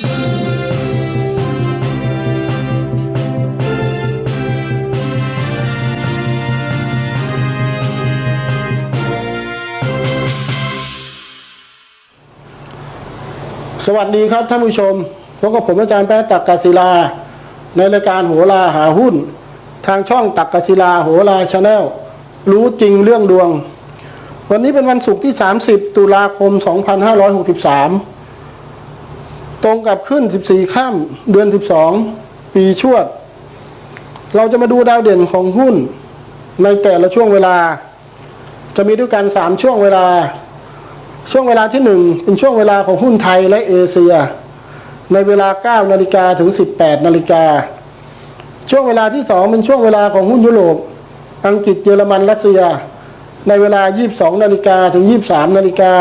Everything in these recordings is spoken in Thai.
สวัสดีครับท่านผู้ชมพบกับผมอาจารย์แป๊ะตักกศิลา ในรายการโหราหาหุ้น ทางช่องตักกศิลาโหราชาแนลรู้จริงเรื่องดวง วันนี้เป็นวันศุกร์ที่ 30 ตุลาคม 2563 ตรงกับขึ้น 14ข้ามเดือน 12 ปีชวด เราจะมาดูดาวเด่นของหุ้น ในแต่ละช่วงเวลา จะมีด้วยกัน 3 ช่วงเวลา ช่วงเวลาที่หนึ่งเป็นช่วงเวลาของหุ้นไทยและเอเชีย ในเวลา 9 นาฬิกาถึง 18 นาฬิกา ช่วงเวลาที่สองเป็นช่วงเวลาของหุ้นยุโรป อังกฤษเยอรมันรัสเซีย ในเวลา 22 นาฬิกาถึง 23 นาฬิกา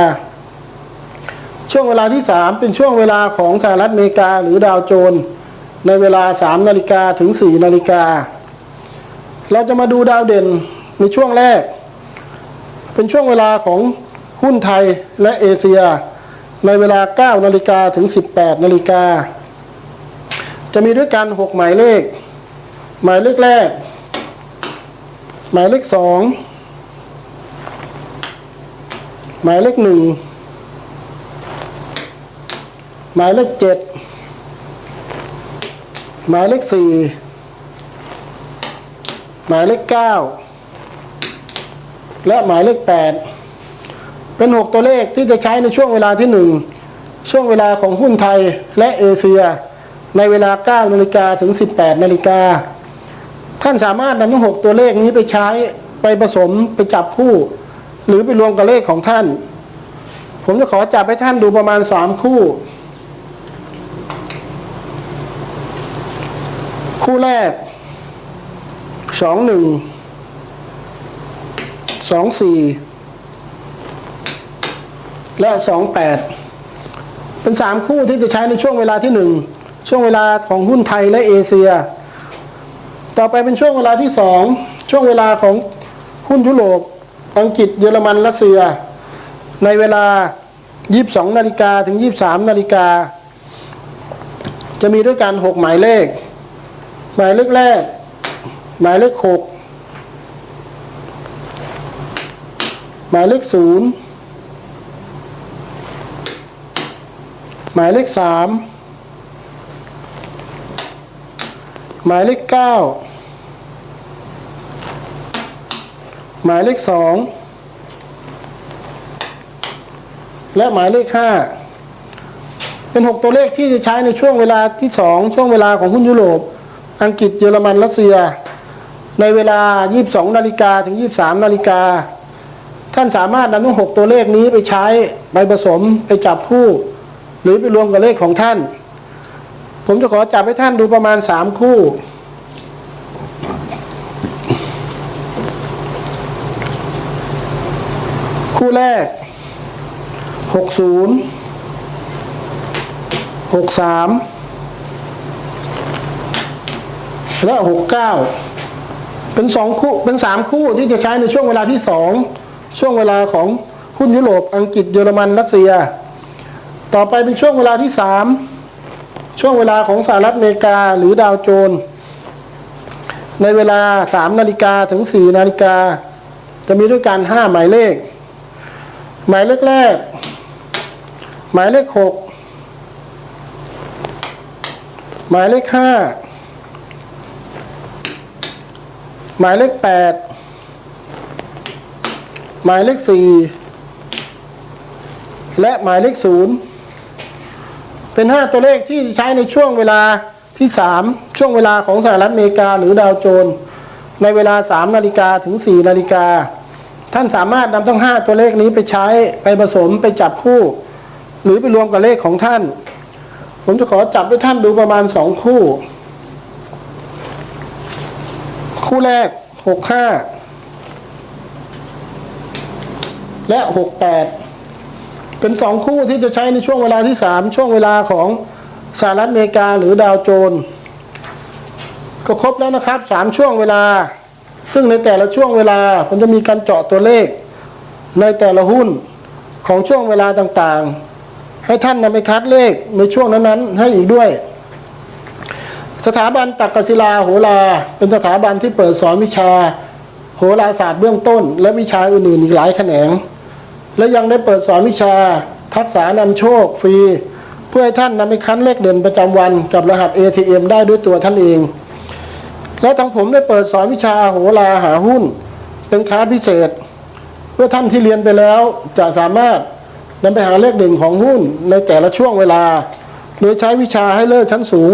ช่วงเวลาที่สามเป็นช่วงเวลาของสหรัฐอเมริกาหรือดาวโจนส์ในเวลา 3 นาฬิกาถึง 4 นาฬิกา เราจะมาดูดาวเด่นในช่วงแรก เป็นช่วงเวลาของหุ้นไทยและเอเชีย ในเวลา 9 นาฬิกาถึง 18 นาฬิกา จะมีด้วยกัน 6 หมายเลข หมายเลขแรก หมายเลขสองหมายเลขหนึ่ง หมายเลขเจ็ดหมายเลขสี่หมายเลขเก้าและหมายเลขแปดเป็นหกตัวเลขที่จะใช้ในช่วงเวลาที่หนึ่งช่วงเวลาของหุ้นไทยและเอเชีย ในเวลา9นาฬิกาถึง 18นาฬิกาท่านสามารถนำทั้งหกตัวเลขนี้ไปใช้ไปผสมไปจับคู่ หรือไปรวมกับเลขของท่าน ผมจะขอจับให้ท่านดูประมาณ 3 คู่ คู่แรกสองหนึ่งสองสี่และสองแปดเป็นสามคู่ที่จะใช้ในช่วงเวลาที่หนึ่งช่วงเวลาของหุ้นไทยและเอเชีย ต่อไปเป็นช่วงเวลาที่สองช่วงเวลาของหุ้นยุโรปอังกฤษเยอรมันรัสเซีย ในเวลา 22 นาฬิกาถึง 23 นาฬิกา จะมีด้วยกัน 6 หมายเลข หมายเลขแรก หมายเลข6หมายเลข0หมายเลข3หมายเลข9หมายเลข2และหมายเลข5เป็น6ตัวเลขที่จะใช้ในช่วงเวลาที่2ช่วงเวลาของหุ้นยุโรป อังกฤษเยอรมันรัสเซีย ในเวลา 22 นาฬิกาถึง 23 นาฬิกา ท่านสามารถนำทั้ง 6 ตัวเลขนี้ไปใช้ไปผสมไปจับคู่ หรือไปรวมกับเลขของท่าน ผมจะขอจับให้ท่านดูประมาณ 3 คู่คู่แรก 60 63 และหกเก้าเป็นสองคู่เป็นสามคู่ที่จะใช้ในช่วงเวลาที่สองช่วงเวลาของหุ้นยุโรปอังกฤษเยอรมันรัสเซีย ต่อไปเป็นช่วงเวลาที่สามช่วงเวลาของสหรัฐอเมริกาหรือดาวโจน ในเวลาสามนาฬิกาถึงสี่นาฬิกา จะมีด้วยกันห้าหมายเลข หมายเลขแรก หมายเลขหกหมายเลขห้า หมายเลขแปดหมายเลขสี่และหมายเลขศูนย์เป็นห้าตัวเลขที่ใช้ในช่วงเวลาที่สามช่วงเวลาของสหรัฐอเมริกาหรือดาวโจนส์ในเวลาสามนาฬิกาถึงสี่นาฬิกา ท่านสามารถนำทั้งห้าตัวเลขนี้ไปใช้ไปผสมไปจับคู่ หรือไปรวมกับเลขของท่าน ผมจะขอจับให้ท่านดูประมาณสองคู่ คู่แรกหกห้าและหกแปดเป็นสองคู่ที่จะใช้ในช่วงเวลาที่สามช่วงเวลาของสหรัฐอเมริกาหรือดาวโจนส์ก็ครบแล้วนะครับสามช่วงเวลา ซึ่งในแต่ละช่วงเวลาผมจะมีการเจาะตัวเลข ในแต่ละหุ้นของช่วงเวลาต่างๆ ให้ท่านนำไปคัดเลขในช่วงนั้นๆให้อีกด้วย สถาบันตักกศิลาโหราเป็นสถาบันที่เปิดสอนวิชา โหราศาสตร์เบื้องต้น และวิชาอื่นๆอีกหลายแขนง และยังได้เปิดสอนวิชา ทักษะนำโชคฟรี เพื่อให้ท่านนำไปคั้นเลขเด่นประจำวันกับรหัส ATM ได้ด้วยตัวท่านเอง และทางผมได้เปิดสอนวิชาโหราหาหุ้น เป็นคลาพิเศษ เพื่อท่านที่เรียนไปแล้วจะสามารถนำไปหาเลขเด่นของหุ้นในแต่ละช่วงเวลา โดยใช้วิชาให้เลิศชั้นสูง